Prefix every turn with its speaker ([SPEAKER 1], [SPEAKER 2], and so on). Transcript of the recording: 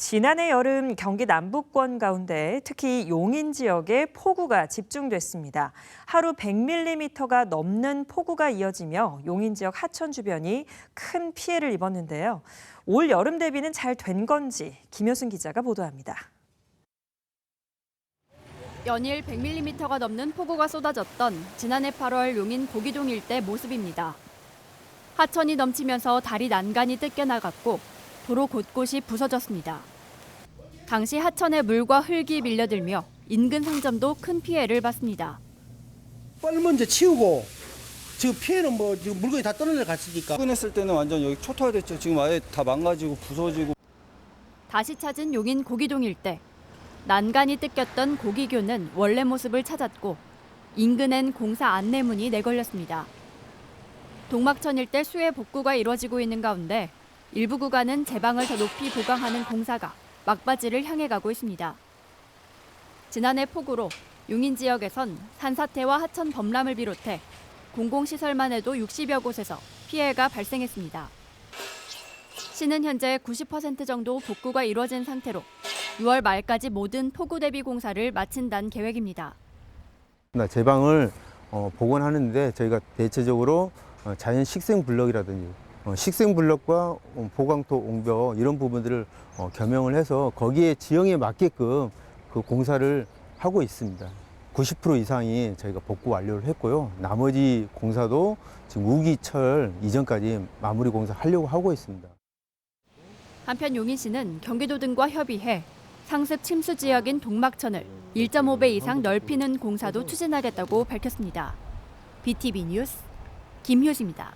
[SPEAKER 1] 지난해 여름 경기 남부권 가운데 특히 용인 지역에 폭우가 집중됐습니다. 하루 100mm가 넘는 폭우가 이어지며 용인 지역 하천 주변이 큰 피해를 입었는데요. 올 여름 대비는 잘 된 건지 김효순 기자가 보도합니다.
[SPEAKER 2] 연일 100mm가 넘는 폭우가 쏟아졌던 지난해 8월 용인 고기동 일대 모습입니다. 하천이 넘치면서 다리 난간이 뜯겨나갔고 도로 곳곳이 부서졌습니다. 당시 하천에 물과 흙이 밀려들며 인근 상점도 큰 피해를 봤습니다.
[SPEAKER 3] 빨리 먼저 치우고 지금 피해는 뭐 지금 물건이 다 떨어져 갔으니까
[SPEAKER 4] 퇴근했을 때는 완전 여기 초토화됐죠. 지금 아예 다 망가지고 부서지고
[SPEAKER 2] 다시 찾은 용인 고기동 일대. 난간이 뜯겼던 고기교는 원래 모습을 찾았고 인근엔 공사 안내문이 내걸렸습니다. 동막천 일대 수해 복구가 이루어지고 있는 가운데 일부 구간은 제방을 더 높이 보강하는 공사가 막바지를 향해 가고 있습니다. 지난해 폭우로 용인 지역에선 산사태와 하천 범람을 비롯해 공공시설만 해도 60여 곳에서 피해가 발생했습니다. 시는 현재 90% 정도 복구가 이루어진 상태로 6월 말까지 모든 폭우 대비 공사를 마친다는 계획입니다.
[SPEAKER 5] 나 제방을 어, 복원하는데 저희가 대체적으로 어, 자연 식생 블럭이라든지 어, 식생 블럭과 어, 보강토 옹벽 이런 부분들을 어, 겸용을 해서 거기에 지형에 맞게끔 그 공사를 하고 있습니다. 90% 이상이 저희가 복구 완료를 했고요. 나머지 공사도 지금 우기철 이전까지 마무리 공사 하려고 하고 있습니다.
[SPEAKER 2] 한편 용인시는 경기도 등과 협의해 상습 침수 지역인 동막천을 1.5배 이상 넓히는 공사도 추진하겠다고 밝혔습니다. BTV 뉴스 김효시입니다.